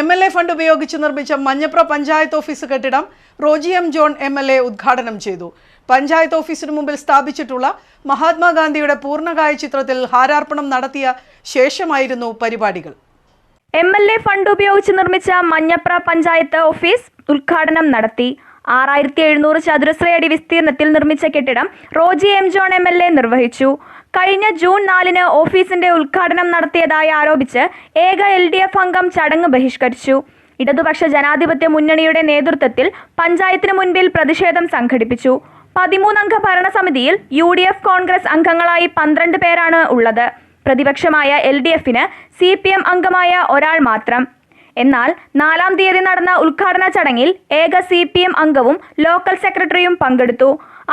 M L A fund ഉപയോഗിച്ച് നിർമ്മിച്ച Manjapra panchayat office കെട്ടിടം Roji M John M L A ഉദ്ഘാടനം ചെയ്തു. പഞ്ചായത്ത് ഓഫീസിന് മുമ്പിൽ സ്ഥാപിച്ചിട്ടുള്ള മഹാത്മാഗാന്ധിയുടെ പൂർണകായ ചിത്രത്തിൽ ഹാരാർപ്പണം നടത്തിയ ശേഷമായിരുന്നു പരിപാടികൾ. എം എൽ എ ഫണ്ട് ഉപയോഗിച്ച് നിർമ്മിച്ച മഞ്ഞപ്ര പഞ്ചായത്ത് ഓഫീസ് ഉദ്ഘാടനം നടത്തി. ആറായിരത്തി എഴുന്നൂറ് ചതുരശ്രയടി വിസ്തീർണത്തിൽ നിർമ്മിച്ച കെട്ടിടം Roji M John M L A നിർവഹിച്ചു. കഴിഞ്ഞ ജൂൺ നാലിന് ഓഫീസിന്റെ ഉദ്ഘാടനം നടത്തിയതായി ആരോപിച്ച് ഏക എൽ ഡി എഫ് അംഗം ചടങ്ങ് ബഹിഷ്കരിച്ചു. ഇടതുപക്ഷ ജനാധിപത്യ മുന്നണിയുടെ നേതൃത്വത്തിൽ പഞ്ചായത്തിന് മുൻപിൽ പ്രതിഷേധം സംഘടിപ്പിച്ചു. പതിമൂന്നംഗ ഭരണസമിതിയിൽ യു ഡി എഫ് കോൺഗ്രസ് അംഗങ്ങളായി പന്ത്രണ്ട് പേരാണ് ഉള്ളത്. പ്രതിപക്ഷമായ എൽ ഡി എഫിന് സി പി എം അംഗമായ ഒരാൾ മാത്രം. എന്നാൽ നാലാം തീയതി നടന്ന ഉദ്ഘാടന ചടങ്ങിൽ ഏക സി പി എം അംഗവും ലോക്കൽ സെക്രട്ടറിയും പങ്കെടുത്തു.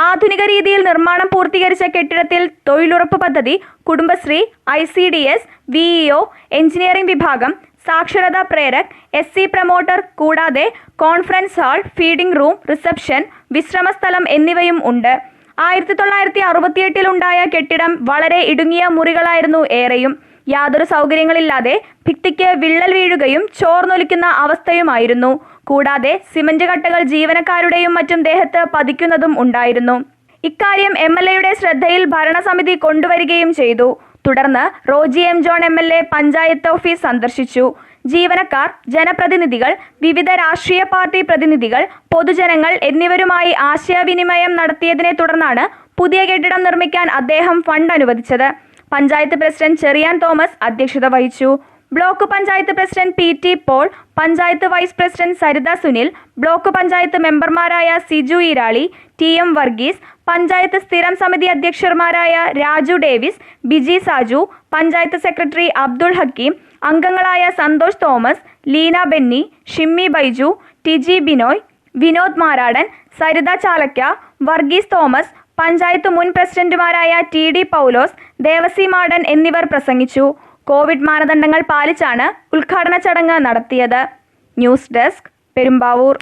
ആധുനിക രീതിയിൽ നിർമ്മാണം പൂർത്തീകരിച്ച കെട്ടിടത്തിൽ തൊഴിലുറപ്പ് പദ്ധതി Kudumbashree I C D S VEO engineering വിഭാഗം സാക്ഷരതാ പ്രേരക് എസ് സി പ്രമോട്ടർ കൂടാതെ conference hall feeding room reception വിശ്രമസ്ഥലം എന്നിവയും ഉണ്ട്. ആയിരത്തി തൊള്ളായിരത്തി അറുപത്തിയെട്ടിലുണ്ടായ കെട്ടിടം വളരെ ഇടുങ്ങിയ മുറികളായിരുന്നു ഏറെയും. യാതൊരു സൗകര്യങ്ങളില്ലാതെ ഭിത്തിക്ക് വിള്ളൽ വീഴുകയും ചോർന്നൊലിക്കുന്ന അവസ്ഥയുമായിരുന്നു. കൂടാതെ സിമന്റ് കട്ടകൾ ജീവനക്കാരുടെയും മറ്റും ദേഹത്ത് പതിക്കുന്നതും ഉണ്ടായിരുന്നു. ഇക്കാര്യം എം എൽ എയുടെ ശ്രദ്ധയിൽ ഭരണസമിതി കൊണ്ടുവരികയും ചെയ്തു. തുടർന്ന് Roji M John M L A panchayat office സന്ദർശിച്ചു. ജീവനക്കാർ ജനപ്രതിനിധികൾ വിവിധ രാഷ്ട്രീയ പാർട്ടി പ്രതിനിധികൾ പൊതുജനങ്ങൾ എന്നിവരുമായി ആശയവിനിമയം നടത്തിയതിനെ തുടർന്നാണ് പുതിയ കെട്ടിടം നിർമ്മിക്കാൻ അദ്ദേഹം ഫണ്ട് അനുവദിച്ചത്. പഞ്ചായത്ത് പ്രസിഡന്റ് ചെറിയാൻ തോമസ് അധ്യക്ഷത വഹിച്ചു. Block panchayat president P T Paul panchayat vice president Saritha Sunil block panchayat മെമ്പർമാരായ സിജു ഈരാളി ടി എം വർഗീസ് പഞ്ചായത്ത് സ്ഥിരം സമിതി അധ്യക്ഷന്മാരായ രാജു ഡേവിസ് ബിജി സാജു പഞ്ചായത്ത് സെക്രട്ടറി അബ്ദുൾ ഹക്കീം അംഗങ്ങളായ Santhosh Thomas Leena Benny Shimmy Baiju Tiji Binoy Vinod Maradan Saritha Chalakka Varghese Thomas panchayat മുൻ പ്രസിഡന്റുമാരായ T D Paulose Devasi Madan എന്നിവർ പ്രസംഗിച്ചു. Covid മാനദണ്ഡങ്ങൾ പാലിച്ചാണ് ഉദ്ഘാടന ചടങ്ങ് നടത്തിയത്. News desk Perumbavoor.